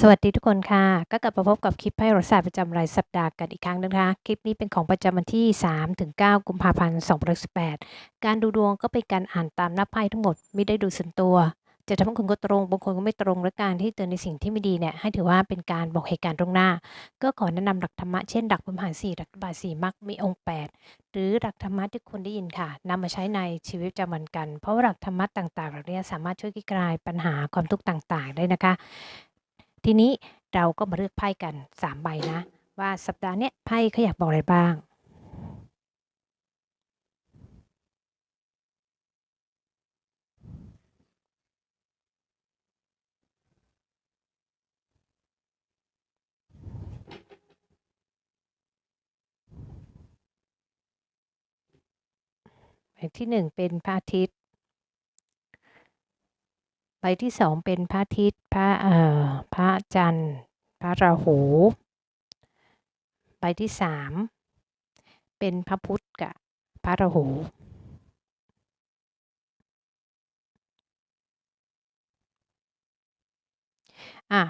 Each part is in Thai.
สวัสดีทุกคนค่ะ ก็กลับมาพบกับคลิปให้รสศาสตร์ประจำรายสัปดาห์กันอีกครั้งนะคะ คลิปนี้เป็นของประจำวันที่3-9กุมภาพันธ์2018 การดูดวงก็เป็นการอ่านตามหน้าไพ่ทั้งหมด ไม่ได้ดูส่วนตัว จะทำให้คุณก็ตรง บางคนก็ไม่ตรง และการที่เตือนในสิ่งที่ไม่ดีเนี่ย ให้ถือว่าเป็นการบอกเหตุการณ์ตรงหน้า ก็ขอแนะนำหลักธรรมะ เช่นหลักพรหมหารสี่หลักบาสี่มรรคมีองค์ 8 หรือหลักธรรมะที่คุณได้ยินค่ะนำมาใช้ในชีวิตประจำวันกัน เพราะว่าหลักธรรมะต่างๆเหล่านี้สามารถช่วยคลี่คลายปัญหาความทุกข์ต่าง ๆ ได้นะคะ ทีนี้เราก็มาเลือกไพ่กัน 3 ใบนะ ว่าสัปดาห์นี้ไพ่เขาอยากบอกอะไรบ้างใบที่หนึ่งเป็นพระอาทิตย์ ใบที่สองเป็นพระอาทิตย์พระเอ่อพระจันทร์ พระราหู ใบที่สามเป็นพระพุธกับพระราหู อะ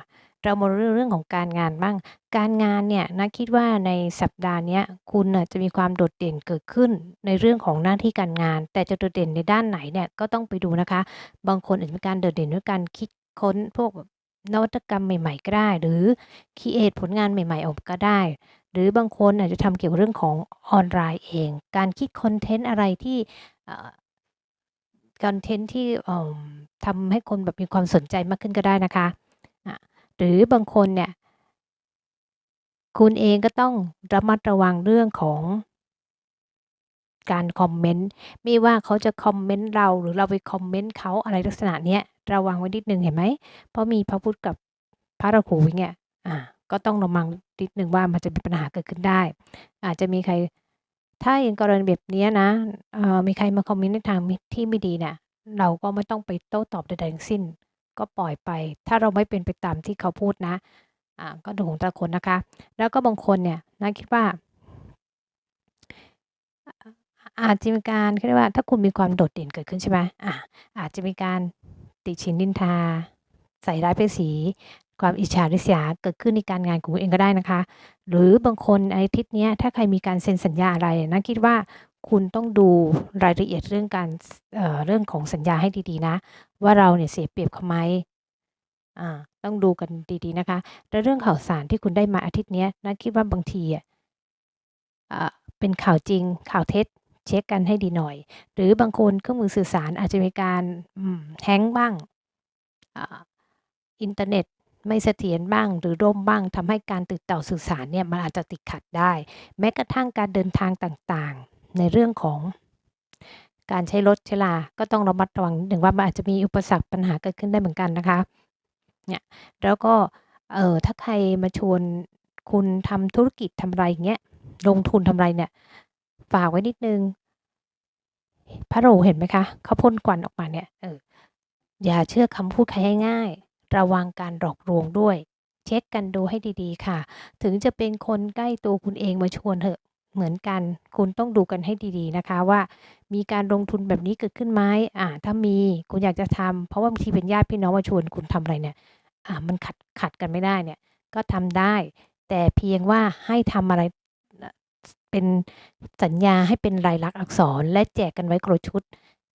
เรามาเรื่องเรื่องของการงานบ้าง การงานเนี่ยนะคิดว่าในสัปดาห์เนี้ยคุณน่ะจะมีความโดดเด่นเกิดขึ้นในเรื่องของหน้าที่การงาน แต่จะโดดเด่นในด้านไหนเนี่ยก็ต้องไปดูนะคะ บางคนอาจจะมีการโดดเด่นด้วยการคิดค้นพวกแบบนวัตกรรมใหม่ ๆ ก็ได้ หรือคิดเอทผลงานใหม่ ๆ ออกก็ได้ หรือบางคนอาจจะทำเกี่ยวกับเรื่องของออนไลน์เอง การคิดคอนเทนต์อะไรที่เอ่อ คอนเทนต์ที่เอ่อทำให้คนแบบมีความสนใจมากขึ้นก็ได้นะคะ หรือบางคนเนี่ย คุณเองก็ต้องระมัดระวังเรื่องของการคอมเมนต์ไม่ว่าเขาจะคอมเมนต์เราหรือเราไปคอมเมนต์เขาอะไรลักษณะเนี้ยระวังไว้นิดหนึ่งเห็นไหมเพราะมีพระพุทธกับพระราหูอย่างเงี้ยอ่าก็ต้องระวังนิดหนึ่งว่ามันจะมีปัญหาเกิดขึ้นได้ อาจจะมีใคร ถ้าอย่างกรณีแบบนี้นะเอ่อมีใครมาคอมเมนต์ในทางที่ไม่ดีเนี่ยเราก็ไม่ต้องไปโต้ตอบใดๆทั้งสิ้น ก็ปล่อยไป ถ้าเราไม่เป็นไปตามที่เขาพูดนะอ่าก็ดูของแต่ละคนนะคะ แล้วก็บางคนเนี่ยนะคิดว่า อาจจะมีการเขาเรียกว่า ถ้าคุณมีความโดดเด่นเกิดขึ้นใช่ไหมอ่าอาจจะมีการติฉินนินทา ใส่ร้ายป้ายสี ความอิจฉาริษยาเกิดขึ้นในการงานของคุณเองก็ได้นะคะ หรือบางคนอาทิตย์เนี้ยถ้าใครมีการเซ็นสัญญาอะไรนะคิดว่าคุณต้องดูรายละเอียดเรื่องการเอ่อเรื่องของสัญญาให้ดีๆนะ ว่าเราเนี่ยเสียเปรียบเขาไหมอ่าต้องดูกันดีๆนะคะแล้วเรื่องข่าวสารที่คุณได้มาอาทิตย์นี้ยนะคิดว่าบางทีอะอ่าเป็นข่าวจริงข่าวเท็จ เช็กกันให้ดีหน่อย หรือบางคนเครื่องมือสื่อสารอาจจะมีการอืม hang บ้างอ่าอินเทอร์เน็ตไม่เสถียรบ้างหรือล่มบ้างทำให้การติดต่อสื่อสารเนี่ยมันอาจจะติดขัดได้ แม้กระทั่งการเดินทางต่างๆ ในเรื่องของ การใช้รถใช้ลา ก็ต้องระมัดระวังหนึ่งว่ามันอาจจะมีอุปสรรคปัญหาเกิดขึ้นได้เหมือนกันนะคะ เนี่ย แล้วก็ เออถ้าใครมาชวนคุณทำธุรกิจทำอะไรอย่างเงี้ย ลงทุนทำอะไรเนี่ย ฝากไว้นิดนึง พระรเห็นไหมคะ เขาพ่นควันออกมาเนี่ย เออ อย่าเชื่อคำพูดใครง่ายๆ ระวังการหลอกลวงด้วย เช็กกันดูให้ดีๆ ค่ะ ถึงจะเป็นคนใกล้ตัวคุณเองมาชวนเถอะ เหมือนกัน คุณต้องดูกันให้ดีๆนะคะว่า มีการลงทุนแบบนี้เกิดขึ้นไหมอ่า ถ้ามีคุณอยากจะทำเพราะว่าบางทีเป็นญาติพี่น้องมาชวนคุณทำอะไรเนี่ย อ่า มันขัดขัดกันไม่ได้เนี่ย ก็ทำได้ แต่เพียงว่าให้ทำอะไรเป็นสัญญาให้เป็นลายลักษณ์อักษร และแจกกันไว้คนละชุด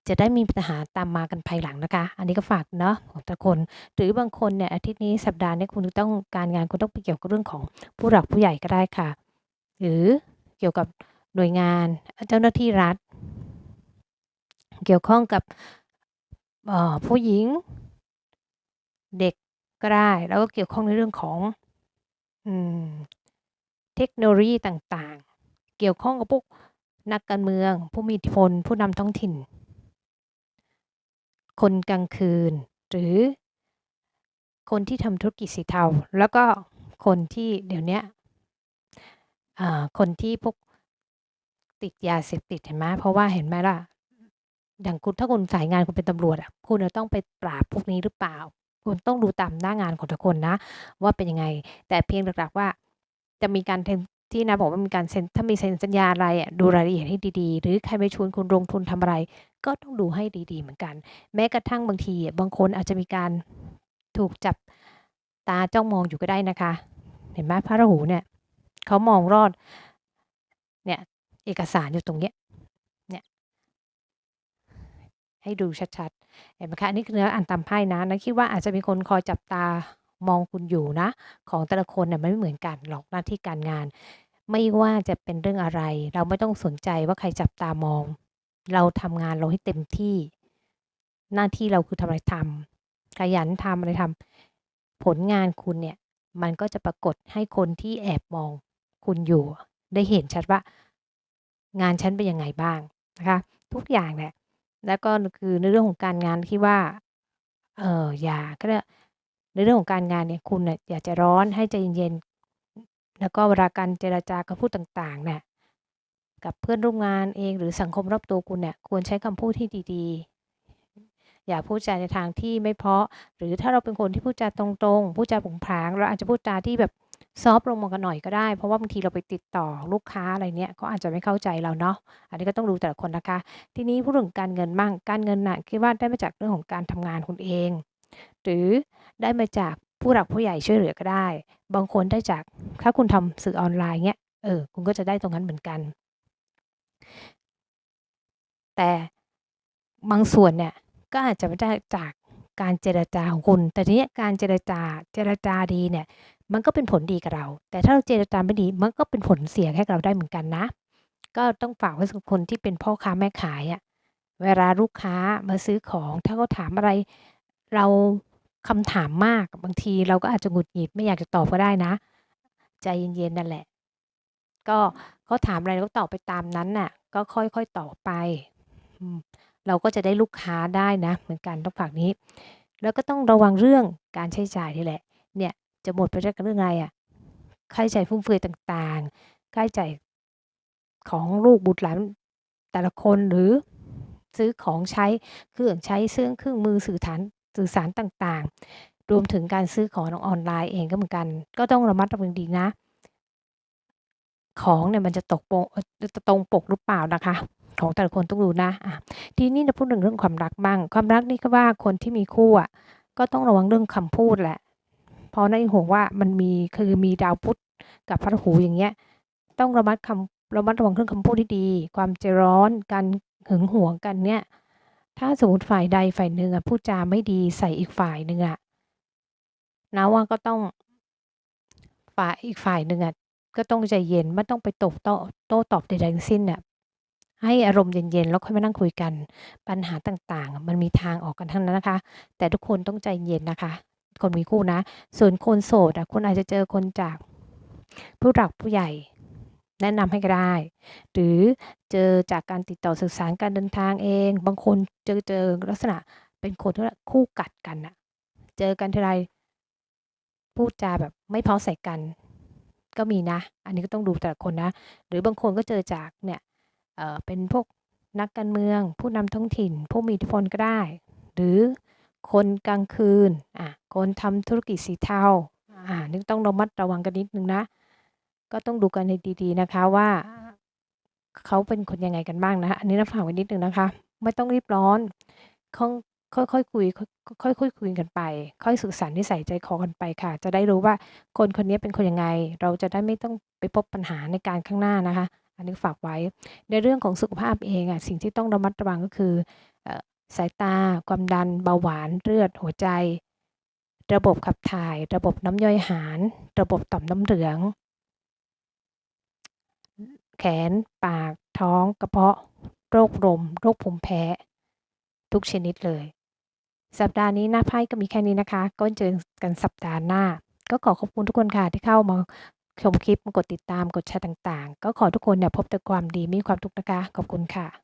จะได้มีปัญหาตามมากันภายหลังนะคะ อันนี้ก็ฝากเนาะของแต่คน หรือบางคนเนี่ยอาทิตย์นี้สัปดาห์นี้คุณต้องการงานคุณต้องไปเกี่ยวกับเรื่องของผู้หลักผู้ใหญ่ก็ได้ค่ะ หรือ เกี่ยวกับหน่วยงานเจ้าหน้าที่รัฐ เกี่ยวข้องกับผู้หญิงเด็กก็ได้ แล้วก็เกี่ยวข้องในเรื่องของอเทคโนโลยีต่างๆ เกี่ยวข้องกับพวกนักการเมือง ผู้มีอิทธิพล ผู้นำท้องถิ่น คนกลางคืน หรือคนที่ทำธุรกิจสีเทา แล้วก็คนที่เดี๋ยวนี้ อ่า คนที่พวก ติดยาเสพติดเห็นไหม เพราะว่าเห็นไหมล่ะ อย่างคุณ ถ้าคุณสายงานคุณเป็นตำรวจอะ คุณจะต้องไปปราบพวกนี้หรือเปล่า คุณต้องดูตามหน้างานของแต่ละคนนะว่าเป็นยังไง แต่เพียงหลัก ๆ ว่า จะมีการเทนที่นะบอกว่ามีการเซ็น ถ้ามีเซ็นสัญญาอะไรอะ ดูรายละเอียดให้ดี ๆ หรือใครมาชวนคุณลงทุนทำอะไร ก็ต้องดูให้ดี ๆ เหมือนกัน แม้กระทั่งบางทีอะ บางคนอาจจะมีการ ถูกจับตาจ้องมองอยู่ก็ได้นะคะ เห็นไหม พระราหูเนี่ย เขามองรอด เนี่ย เอกสารอยู่ตรงเนี้ย เนี่ย ให้ดูชัดๆ เห็นไหมคะ อันนี้คือเนื้ออ่านตามไพ่นะนะคิดว่าอาจจะมีคนคอยจับตามองคุณอยู่นะ ของแต่ละคนเนี่ยไม่เหมือนกันหรอกหน้าที่การงาน ไม่ว่าจะเป็นเรื่องอะไร เราไม่ต้องสนใจว่าใครจับตามอง เราทำงานเราให้เต็มที่ หน้าที่เราคือทำอะไรทำขยันทำอะไรทำผลงานคุณเนี่ย มันก็จะปรากฏให้คนที่แอบมอง คุณอยู่ได้เห็นชัดว่า งานฉันเป็นยังไงบ้างนะคะ ทุกอย่างเนี่ยแล้วก็คือในเรื่องของการงานที่ว่า เอออย่าก็ได้ในเรื่องของการงานเนี่ยคุณเนี่ยอย่าใจร้อนให้ใจเย็นๆแล้วก็เวลาการเจรจากับผู้ต่างๆเนี่ยกับเพื่อนร่วมงานเองหรือสังคมรอบตัวคุณเนี่ยควรใช้คำพูดที่ดีๆ อย่าพูดจาในทางที่ไม่เพาะ หรือถ้าเราเป็นคนที่พูดจาตรงๆ พูดจาผงผางเราอาจจะพูดจาที่แบบ ซอฟลงมากันหน่อยก็ได้ เพราะว่าบางทีเราไปติดต่อลูกค้าอะไรเนี่ยเขาอาจจะไม่เข้าใจเราเนาะอันนี้ก็ต้องดูแต่ละคนนะคะ ทีนี้พูดถึงการเงินมั่งการเงินน่ะคิดว่าได้มาจากเรื่องของการทำงานคุณเอง หรือได้มาจากผู้หลักผู้ใหญ่ช่วยเหลือก็ได้ บางคนได้จากถ้าคุณทำสื่อออนไลน์เนี้ยเออคุณก็จะได้ตรงนั้นเหมือนกัน แต่บางส่วนเนี่ยก็อาจจะไม่ได้จาก การเจรจาของคุณ แต่ทีนี้การเจรจาเจรจาดีเนี่ยมันก็เป็นผลดีกับเรา แต่ถ้าเราเจรจาไม่ดีมันก็เป็นผลเสียให้เราได้เหมือนกันนะ ก็ต้องฝากไว้สำหรับคนที่เป็นพ่อค้าแม่ขายอะเวลาลูกค้ามาซื้อของ ถ้าเขาถามอะไรเราคำถามมากบางทีเราก็อาจจะหงุดหงิดไม่อยากจะตอบก็ได้นะ ใจเย็นๆนั่นแหละ ก็เขาถามอะไรเราก็ตอบไปตามนั้นน่ะ ก็ค่อยๆตอบไป เราก็จะได้ลูกค้าได้นะ เหมือนกันต้องฝากนี้ แล้วก็ต้องระวังเรื่องการใช้จ่ายนี่แหละ เนี่ยจะหมดไปด้วยกับเรื่องอะไรอะค่าใช้จ่ายฟุ่มเฟือยต่างๆ ค่าใช้จ่ายของลูกบุตรหลานแต่ละคนหรือซื้อของใช้เครื่องใช้เครื่องเครื่องมือสื่อฐานสื่อสารต่างๆ รวมถึงการซื้อของออนไลน์เองก็เหมือนกัน ก็ต้องระมัดระวังดีนะ ของเนี่ยมันจะตกโปงจะตรงปกหรือเปล่านะคะ ของแต่ละคนต้องดูนะอะทีนี้เราพูดถึงเรื่องความรักบ้าง ความรักนี่ก็ว่าคนที่มีคู่อะก็ต้องระวังเรื่องคำพูดแหละ เพราะในห่วงว่ามันมีคือมีดาวพุธกับพระหูอย่างเงี้ย ต้องระมัดคำระมัดระวังเรื่องคำพูดที่ดี ความใจร้อนการหึงหวงกันเนี่ย ถ้าสมมติฝ่ายใดฝ่ายหนึ่งอะพูดจาไม่ดีใส่อีกฝ่ายหนึ่งอะนะว่าก็ต้องฝ่ายอีกฝ่ายหนึ่งอะก็ต้องใจเย็นไม่ต้องไปตบโต้โต้ตอบใดๆทั้งสิ้นน่ะ ให้อารมณ์เย็นๆ แล้วค่อยมานั่งคุยกัน ปัญหาต่างๆ มันมีทางออกกันทั้งนั้นนะคะ แต่ทุกคนต้องใจเย็นนะคะ คนมีคู่นะ ส่วนคนโสดอะคุณอาจจะเจอคนจากผู้หลักผู้ใหญ่แนะนำให้ก็ได้ หรือเจอจากการติดต่อสื่อสารการเดินทางเอง บางคนเจอเจอลักษณะเป็นคนที่คู่กัดกันอะเจอกันทีไรพูดจาแบบไม่พอใส่กัน ก็มีนะ อันนี้ก็ต้องดูแต่ละคนนะ หรือบางคนก็เจอจากเนี่ย เป็นพวกนักการเมือง ผู้นำท้องถิ่น ผู้มีอิทธิพลก็ได้ หรือคนกลางคืนอะคนทำธุรกิจสีเทาอ่านี่ต้องระมัดระวังกันนิดนึงนะ ก็ต้องดูกันให้ดีๆนะคะว่าเขาเป็นคนยังไงกันบ้างนะ อันนี้นะฝากไว้นิดนึงนะคะ ไม่ต้องรีบร้อนค่อยค่อยๆคุยค่อยๆคุยคุยกันไป ค่อยสื่อสารนิสัยใจคอกันไปค่ะ จะได้รู้ว่าคนคนนี้เป็นคนยังไง เราจะได้ไม่ต้องไปพบปัญหาในการข้างหน้านะคะ อันนี้ฝากไว้ ในเรื่องของสุขภาพเองอะสิ่งที่ต้องระมัดระวังก็คือสายตา ความดัน เบาหวาน เลือด หัวใจ ระบบขับถ่าย ระบบน้ำย่อยอาหาร ระบบต่อมน้ำเหลือง แขน ปาก ท้อง กระเพาะ โรคลม โรคภูมิแพ้ ทุกชนิดเลย สัปดาห์นี้หน้าไพ่ก็มีแค่นี้นะคะ ก็เจอกันสัปดาห์หน้า ก็ขอขอบคุณทุกคนค่ะที่เข้ามา ชมคลิป กดติดตาม กดแชร์ต่างๆ ก็ขอทุกคนเนี่ยพบแต่ความดีมีความทุกข์นะคะ ขอบคุณค่ะ